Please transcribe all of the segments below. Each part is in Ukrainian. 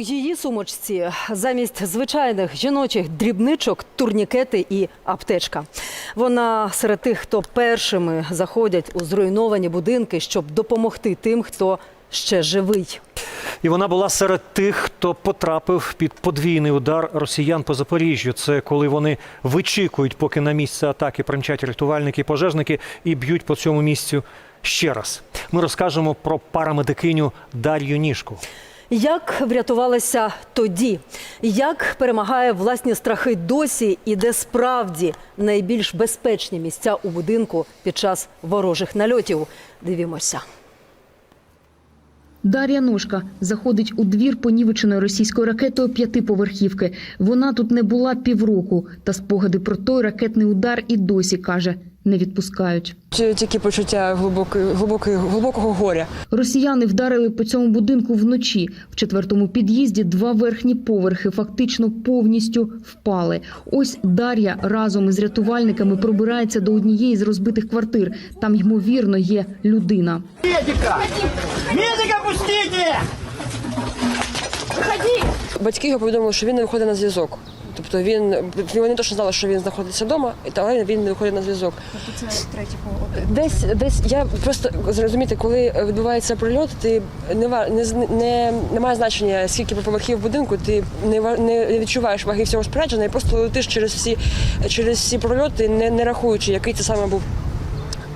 Її сумочці замість звичайних жіночих дрібничок турнікети і аптечка. Вона серед тих, хто першими заходять у зруйновані будинки, щоб допомогти тим, хто ще живий. І вона була серед тих, хто потрапив під подвійний удар росіян по Запоріжжю. Це коли вони вичікують, поки на місце атаки примчать рятувальники і пожежники і б'ють по цьому місцю ще раз. Ми розкажемо про парамедикиню Дар'ю Ніжку. Як врятувалася тоді? Як перемагає власні страхи досі і де справді найбільш безпечні місця у будинку під час ворожих нальотів? Дивімося. Дар'я Ножка заходить у двір понівеченої російською ракетою п'ятиповерхівки. Вона тут не була півроку, та спогади про той ракетний удар і досі каже не відпускають. Чи Тільки почуття глибокої, глибокої, глибокого горя. Росіяни вдарили по цьому будинку вночі. В четвертому під'їзді два верхні поверхи фактично повністю впали. Ось Дар'я разом із рятувальниками пробирається до однієї з розбитих квартир. Там ймовірно є людина. Медика! Медика пустите! Батьки його повідомили, що він не виходить на зв'язок. Тобто він вони точно знали, що він знаходиться вдома, але він не виходить на зв'язок. Тобто це третій. Десь десь я просто зрозуміти, коли відбувається прильот, ти не не не немає значення, скільки поверхів в будинку, ти не не відчуваєш ваги всього спорядження і просто летиш через всі через всі прольоти, не, не рахуючи, який це саме був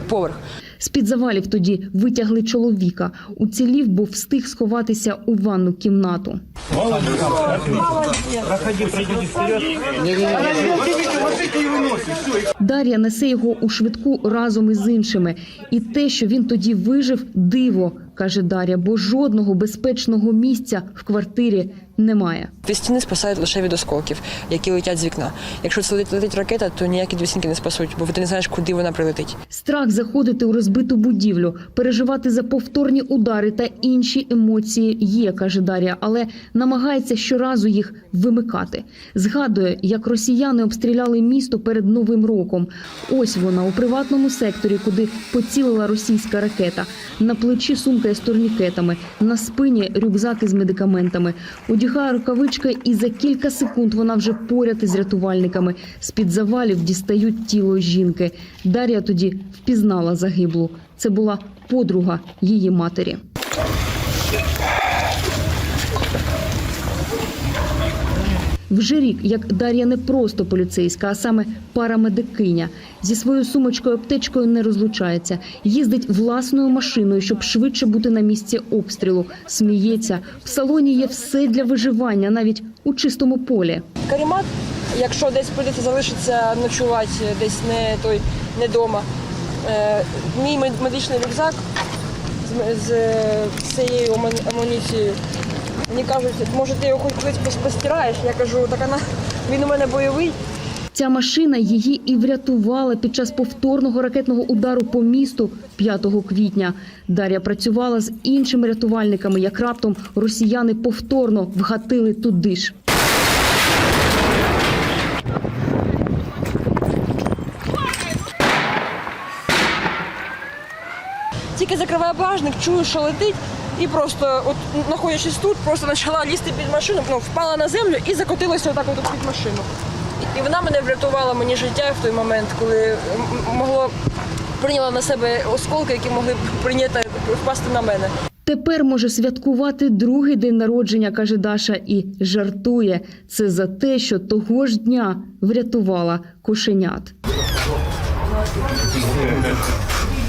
поверх. З-під завалів тоді витягли чоловіка. Уцілів, бо встиг сховатися у ванну кімнату. Дар'я несе його у швидку разом із іншими. І те, що він тоді вижив, диво, каже Дар'я, бо жодного безпечного місця в квартирі немає. Дві стіни спасають лише від осколків, які летять з вікна. Якщо це летить, ракета, то ніякі дві стінки не спасуть, бо ти не знаєш, куди вона прилетить. Страх заходити у розбиту будівлю, переживати за повторні удари та інші емоції є, каже Дар'я, але намагається щоразу їх вимикати. Згадує, як росіяни обстріляли місто перед новим роком. Ось вона у приватному секторі, куди поцілила російська ракета. На плечі сумка з турнікетами, на спині рюкзак із медикаментами. Одягає рукавички, і за кілька секунд вона вже поряд із рятувальниками. З під завалів дістають тіло жінки. Дар'я тоді впізнала загиблу. Це була подруга її матері. Вже рік, як Дар'я не просто поліцейська, а саме парамедикиня. Зі своєю сумочкою аптечкою не розлучається. Їздить власною машиною, щоб швидше бути на місці обстрілу. Сміється. В салоні є все для виживання, навіть у чистому полі. Карімат, якщо десь прийдеться залишиться ночувати, десь не той не дома. Е, мій мед- медичний рюкзак з, цією амун- амуніцією. Мені кажуть, може ти його хоч колись пос- постираєш? Я кажу, так вона він у мене бойовий. Ця машина її і врятувала під час повторного ракетного удару по місту 5 квітня. Дар'я працювала з іншими рятувальниками, як раптом росіяни повторно вгатили туди ж. Тільки закриваю багажник, чую, що летить, і просто, от знаходячись тут, просто почала лізти під машину, ну, впала на землю і закотилася отак от під машину. І вона мене врятувала мені життя в той момент, коли могло прийняла на себе осколки, які могли б прийняти впасти на мене. Тепер може святкувати другий день народження, каже Даша, і жартує. Це за те, що того ж дня врятувала кошенят.